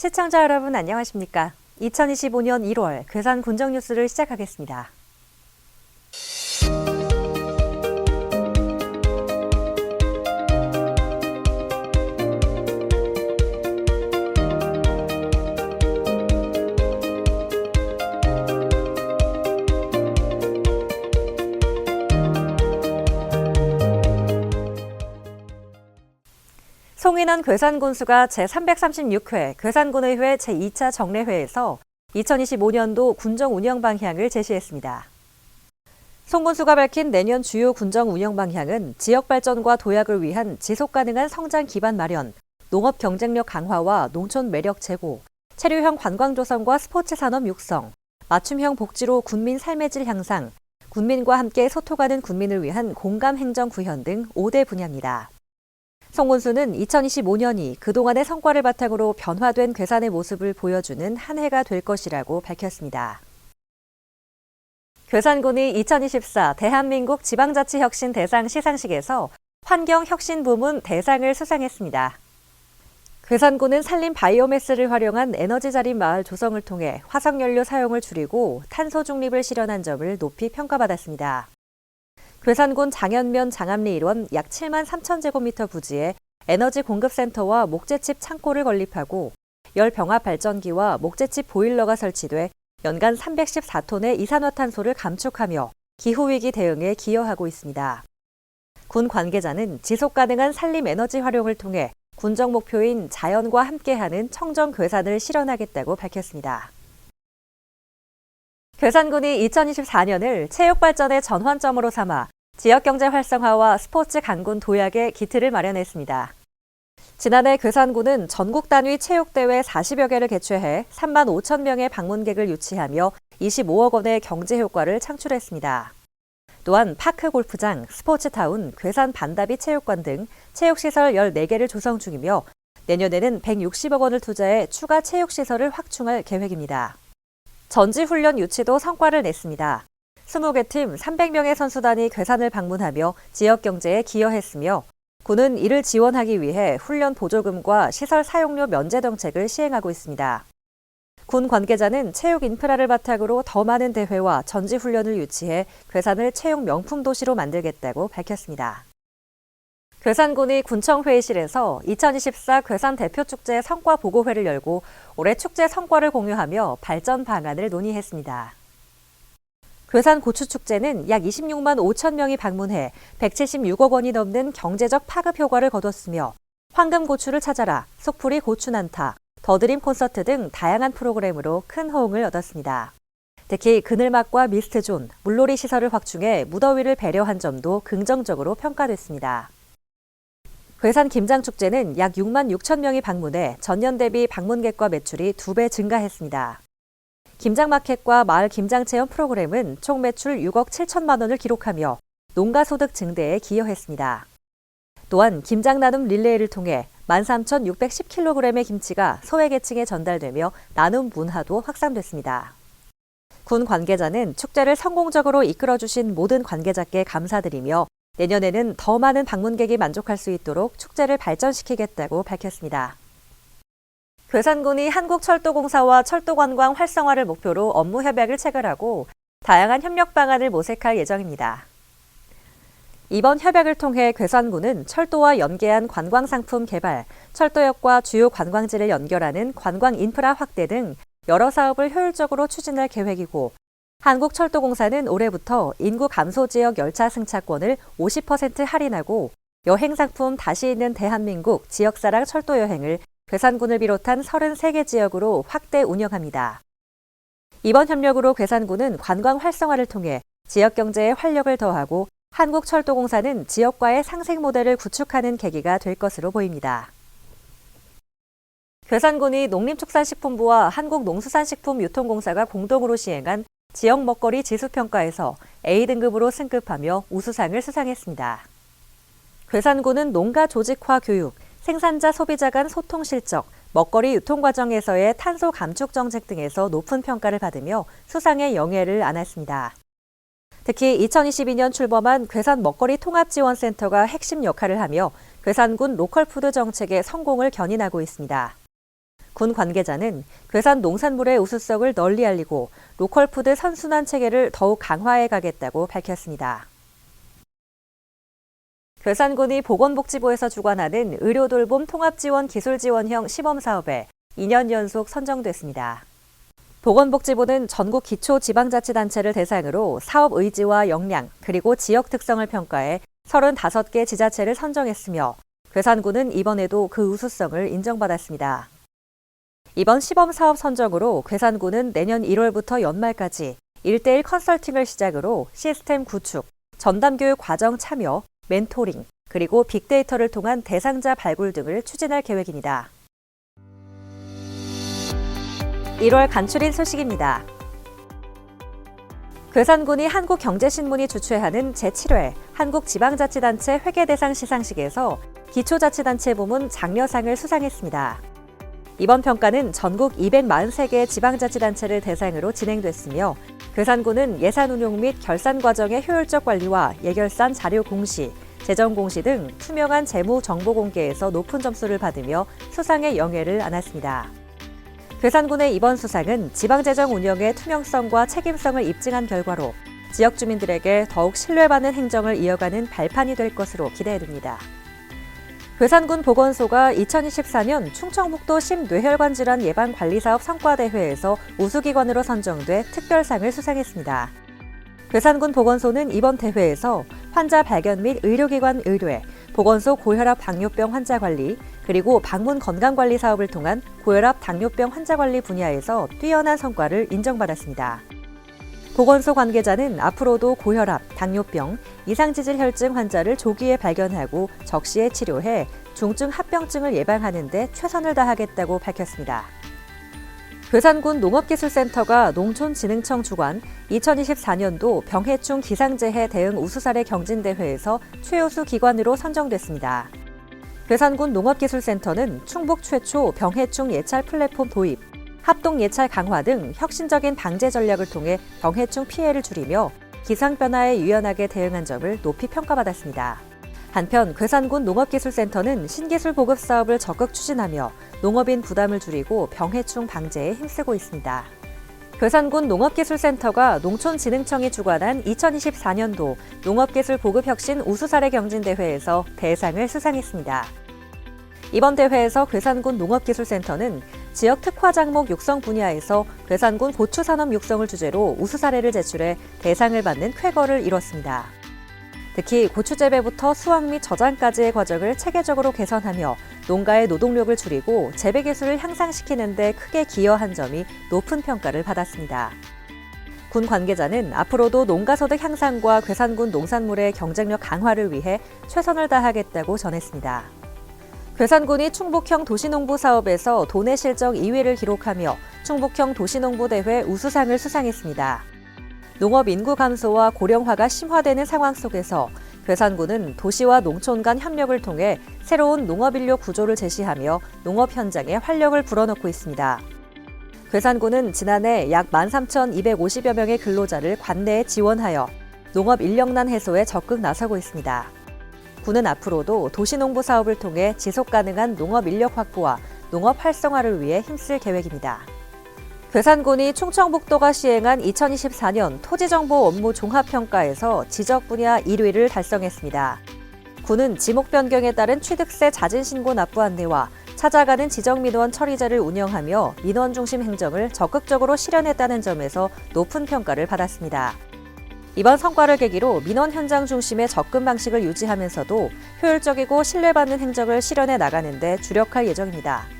시청자 여러분 안녕하십니까? 2025년 1월 괴산 군정 뉴스를 시작하겠습니다. 송인원 괴산군수가 제336회 괴산군의회 제2차 정례회에서 2025년도 군정 운영 방향을 제시했습니다. 송 군수가 밝힌 내년 주요 군정 운영 방향은 지역 발전과 도약을 위한 지속 가능한 성장 기반 마련, 농업 경쟁력 강화와 농촌 매력 제고, 체류형 관광 조성과 스포츠 산업 육성, 맞춤형 복지로 군민 삶의 질 향상, 군민과 함께 소통하는 군민을 위한 공감 행정 구현 등 5대 분야입니다. 송 군수는 2025년이 그동안의 성과를 바탕으로 변화된 괴산의 모습을 보여주는 한 해가 될 것이라고 밝혔습니다. 괴산군이 2024 대한민국 지방자치혁신 대상 시상식에서 환경혁신 부문 대상을 수상했습니다. 괴산군은 산림 바이오매스를 활용한 에너지 자립 마을 조성을 통해 화석연료 사용을 줄이고 탄소 중립을 실현한 점을 높이 평가받았습니다. 괴산군 장현면 장암리 일원 약 7만 3천 제곱미터 부지에 에너지 공급센터와 목재칩 창고를 건립하고 열병합 발전기와 목재칩 보일러가 설치돼 연간 314톤의 이산화탄소를 감축하며 기후위기 대응에 기여하고 있습니다. 군 관계자는 지속 가능한 산림 에너지 활용을 통해 군정 목표인 자연과 함께하는 청정 괴산을 실현하겠다고 밝혔습니다. 괴산군이 2024년을 체육 발전의 전환점으로 삼아 지역 경제 활성화와 스포츠 강군 도약에 기틀을 마련했습니다. 지난해 괴산군은 전국 단위 체육대회 40여 개를 개최해 3만 5천 명의 방문객을 유치하며 25억 원의 경제 효과를 창출했습니다. 또한 파크 골프장, 스포츠타운, 괴산 반다비 체육관 등 체육시설 14개를 조성 중이며 내년에는 160억 원을 투자해 추가 체육시설을 확충할 계획입니다. 전지훈련 유치도 성과를 냈습니다. 20개 팀 300명의 선수단이 괴산을 방문하며 지역 경제에 기여했으며 군은 이를 지원하기 위해 훈련 보조금과 시설 사용료 면제 정책을 시행하고 있습니다. 군 관계자는 체육 인프라를 바탕으로 더 많은 대회와 전지 훈련을 유치해 괴산을 체육 명품 도시로 만들겠다고 밝혔습니다. 괴산군이 군청 회의실에서 2024 괴산 대표축제 성과 보고회를 열고 올해 축제 성과를 공유하며 발전 방안을 논의했습니다. 괴산 고추축제는 약 26만 5천 명이 방문해 176억 원이 넘는 경제적 파급 효과를 거뒀으며 황금 고추를 찾아라, 속풀이 고추 난타, 더드림 콘서트 등 다양한 프로그램으로 큰 호응을 얻었습니다. 특히 그늘막과 미스트존, 물놀이 시설을 확충해 무더위를 배려한 점도 긍정적으로 평가됐습니다. 괴산 김장축제는 약 6만 6천 명이 방문해 전년 대비 방문객과 매출이 2배 증가했습니다. 김장마켓과 마을 김장체험 프로그램은 총 매출 6억 7천만 원을 기록하며 농가 소득 증대에 기여했습니다. 또한 김장 나눔 릴레이를 통해 13,610kg의 김치가 소외계층에 전달되며 나눔 문화도 확산됐습니다. 군 관계자는 축제를 성공적으로 이끌어주신 모든 관계자께 감사드리며 내년에는 더 많은 방문객이 만족할 수 있도록 축제를 발전시키겠다고 밝혔습니다. 괴산군이 한국철도공사와 철도관광 활성화를 목표로 업무 협약을 체결하고 다양한 협력 방안을 모색할 예정입니다. 이번 협약을 통해 괴산군은 철도와 연계한 관광 상품 개발, 철도역과 주요 관광지를 연결하는 관광 인프라 확대 등 여러 사업을 효율적으로 추진할 계획이고 한국철도공사는 올해부터 인구 감소 지역 열차 승차권을 50% 할인하고 여행 상품 다시 있는 대한민국 지역사랑 철도 여행을 괴산군을 비롯한 33개 지역으로 확대 운영합니다. 이번 협력으로 괴산군은 관광 활성화를 통해 지역 경제에 활력을 더하고 한국철도공사는 지역과의 상생 모델을 구축하는 계기가 될 것으로 보입니다. 괴산군이 농림축산식품부와 한국농수산식품유통공사가 공동으로 시행한 지역 먹거리 지수평가에서 A등급으로 승급하며 우수상을 수상했습니다. 괴산군은 농가 조직화 교육, 생산자 소비자 간 소통 실적, 먹거리 유통 과정에서의 탄소 감축 정책 등에서 높은 평가를 받으며 수상의 영예를 안았습니다. 특히 2022년 출범한 괴산 먹거리 통합지원센터가 핵심 역할을 하며 괴산군 로컬푸드 정책의 성공을 견인하고 있습니다. 군 관계자는 괴산 농산물의 우수성을 널리 알리고 로컬푸드 선순환 체계를 더욱 강화해 가겠다고 밝혔습니다. 괴산군이 보건복지부에서 주관하는 의료돌봄 통합지원 기술지원형 시범사업에 2년 연속 선정됐습니다. 보건복지부는 전국 기초 지방자치단체를 대상으로 사업 의지와 역량 그리고 지역 특성을 평가해 35개 지자체를 선정했으며 괴산군은 이번에도 그 우수성을 인정받았습니다. 이번 시범 사업 선정으로 괴산군은 내년 1월부터 연말까지 1대1 컨설팅을 시작으로 시스템 구축, 전담 교육 과정 참여, 멘토링, 그리고 빅데이터를 통한 대상자 발굴 등을 추진할 계획입니다. 1월 간추린 소식입니다. 괴산군이 한국경제신문이 주최하는 제7회 한국지방자치단체 회계대상 시상식에서 기초자치단체 부문 장려상을 수상했습니다. 이번 평가는 전국 243개 지방자치단체를 대상으로 진행됐으며 괴산군은 예산 운용 및 결산 과정의 효율적 관리와 예결산 자료 공시, 재정 공시 등 투명한 재무 정보 공개에서 높은 점수를 받으며 수상의 영예를 안았습니다. 괴산군의 이번 수상은 지방재정 운영의 투명성과 책임성을 입증한 결과로 지역 주민들에게 더욱 신뢰받는 행정을 이어가는 발판이 될 것으로 기대됩니다. 괴산군 보건소가 2024년 충청북도 심뇌혈관 질환 예방 관리 사업 성과 대회에서 우수기관으로 선정돼 특별상을 수상했습니다. 괴산군 보건소는 이번 대회에서 환자 발견 및 의료기관 의뢰, 보건소 고혈압 당뇨병 환자 관리, 그리고 방문 건강 관리 사업을 통한 고혈압 당뇨병 환자 관리 분야에서 뛰어난 성과를 인정받았습니다. 보건소 관계자는 앞으로도 고혈압, 당뇨병, 이상지질 혈증 환자를 조기에 발견하고 적시에 치료해 중증 합병증을 예방하는 데 최선을 다하겠다고 밝혔습니다. 괴산군 농업기술센터가 농촌진흥청 주관 2024년도 병해충 기상재해 대응 우수사례 경진대회에서 최우수 기관으로 선정됐습니다. 괴산군 농업기술센터는 충북 최초 병해충 예찰 플랫폼 도입, 합동 예찰 강화 등 혁신적인 방제 전략을 통해 병해충 피해를 줄이며 기상 변화에 유연하게 대응한 점을 높이 평가받았습니다. 한편 괴산군 농업기술센터는 신기술 보급 사업을 적극 추진하며 농업인 부담을 줄이고 병해충 방제에 힘쓰고 있습니다. 괴산군 농업기술센터가 농촌진흥청이 주관한 2024년도 농업기술 보급혁신 우수사례 경진대회에서 대상을 수상했습니다. 이번 대회에서 괴산군 농업기술센터는 지역 특화 작목 육성 분야에서 괴산군 고추 산업 육성을 주제로 우수 사례를 제출해 대상을 받는 쾌거를 이뤘습니다. 특히 고추 재배부터 수확 및 저장까지의 과정을 체계적으로 개선하며 농가의 노동력을 줄이고 재배 기술을 향상시키는 데 크게 기여한 점이 높은 평가를 받았습니다. 군 관계자는 앞으로도 농가 소득 향상과 괴산군 농산물의 경쟁력 강화를 위해 최선을 다하겠다고 전했습니다. 괴산군이 충북형 도시농부 사업에서 도내 실적 2위를 기록하며 충북형 도시농부대회 우수상을 수상했습니다. 농업 인구 감소와 고령화가 심화되는 상황 속에서 괴산군은 도시와 농촌 간 협력을 통해 새로운 농업 인력 구조를 제시하며 농업 현장에 활력을 불어넣고 있습니다. 괴산군은 지난해 약 13,250여 명의 근로자를 관내에 지원하여 농업 인력난 해소에 적극 나서고 있습니다. 군은 앞으로도 도시농부 사업을 통해 지속 가능한 농업 인력 확보와 농업 활성화를 위해 힘쓸 계획입니다. 괴산군이 충청북도가 시행한 2024년 토지정보 업무 종합평가에서 지적 분야 1위를 달성했습니다. 군은 지목 변경에 따른 취득세 자진 신고 납부 안내와 찾아가는 지정 민원 처리제를 운영하며 민원 중심 행정을 적극적으로 실현했다는 점에서 높은 평가를 받았습니다. 이번 성과를 계기로 민원 현장 중심의 접근 방식을 유지하면서도 효율적이고 신뢰받는 행정을 실현해 나가는 데 주력할 예정입니다.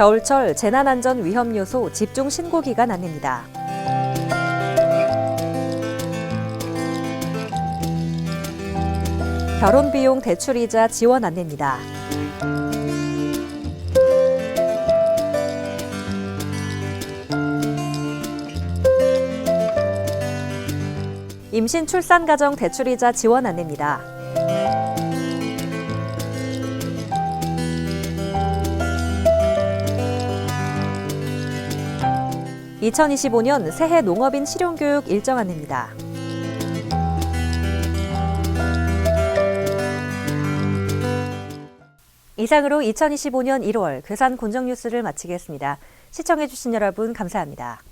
겨울철 재난안전 위험 요소 집중 신고 기간 안내입니다. 결혼 비용 대출 이자 지원 안내입니다. 임신 출산 가정 대출이자 지원 안내입니다. (2025년) 새해 농업인 실용교육 일정 안내입니다. 이상으로 2025년 1월 괴산 곤정 뉴스를 마치겠습니다. 시청해주신 여러분 감사합니다.